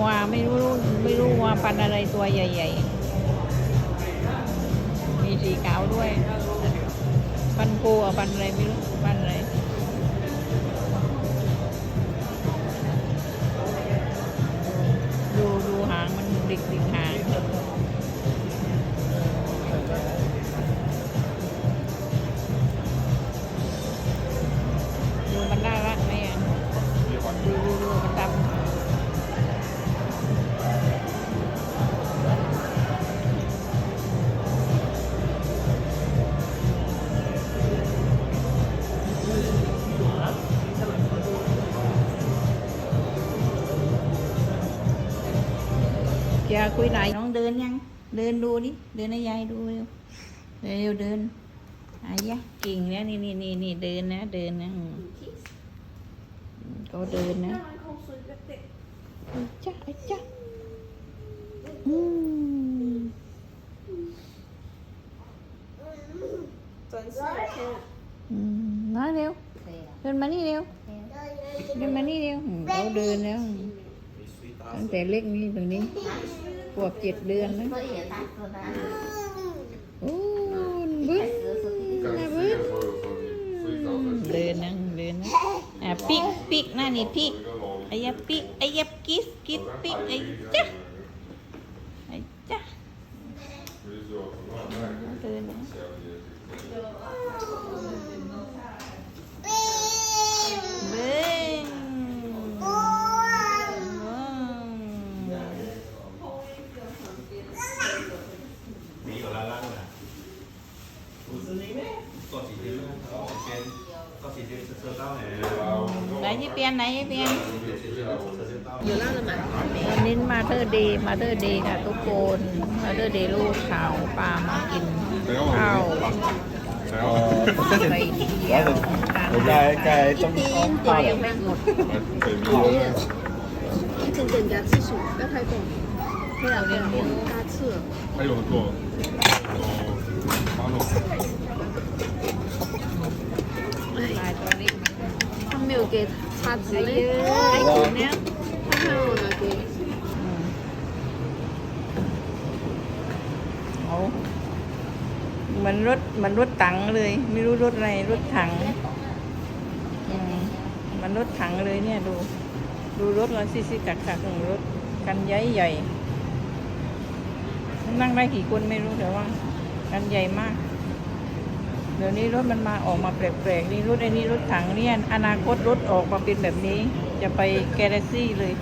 วัวไม่รู้ไม่รู้วัวพันอะไรตัวใหญ่ ๆ มีสีขาวด้วย พันธุ์โกอะพันอะไรไม่รู้พันอะไรดูดูหางมันดิกดิกหาง จะคุยไหนน้องเดินยัง เดินดูนี่เดินให้ยายดูเร็วเวเดินอายะเก่งเนี่นี่นี่นี่เดินนะ เดินนะเขาเดินนะไอ้จ้าจ้าอืมน้อยเร็วเดินมานี่เร็วเดินมานี่เร็วเขาเดินแล้ว ตั้งแต่เล็กนี่ตรงนี้ขวบเจ็ดเดือนนะโอ้บึ้นนะบึ้นเดินนั่งเดินนะอะปิกปิกนั่นนี่ปิกไอ้ยับปิกไอ้ยับกิสกิสปิกไอ้จ้ะไอ้จ้ะเดินะ ไหนยี่เปียนไหนยี่เปียนวันนี้มาเธอเดย์มาเธอเดย์ค่ะทุกคนมาเธอเดย์ลูกสาวปลามากินข้าวไปเที่ยวกาต้องไก่ไม่หมดกยาที่สุดก็ไทยก่อนที่เราเรีย 이게 다 주 네. 아이 고, 그냥 하나하 게. 어. มันรถเหมือนรถถังเลย ไม่รู้รถอะไรรถถังอืมมันรถถังเลยเนี่ยดู ดูรถเราซีซีกักกักของรถกันใหญ่ใหญ่นั่งได้กี่คนไม่รู้แต่ว่า กันใหญ่มาก เดี๋ยวนี้รถมันมาออกมาแปลกๆนี่รถไอ้นี่รถถังเนี่ยอนาคตรถออกมาเป็นแบบนี้ จะไปแกลเลซี่เลย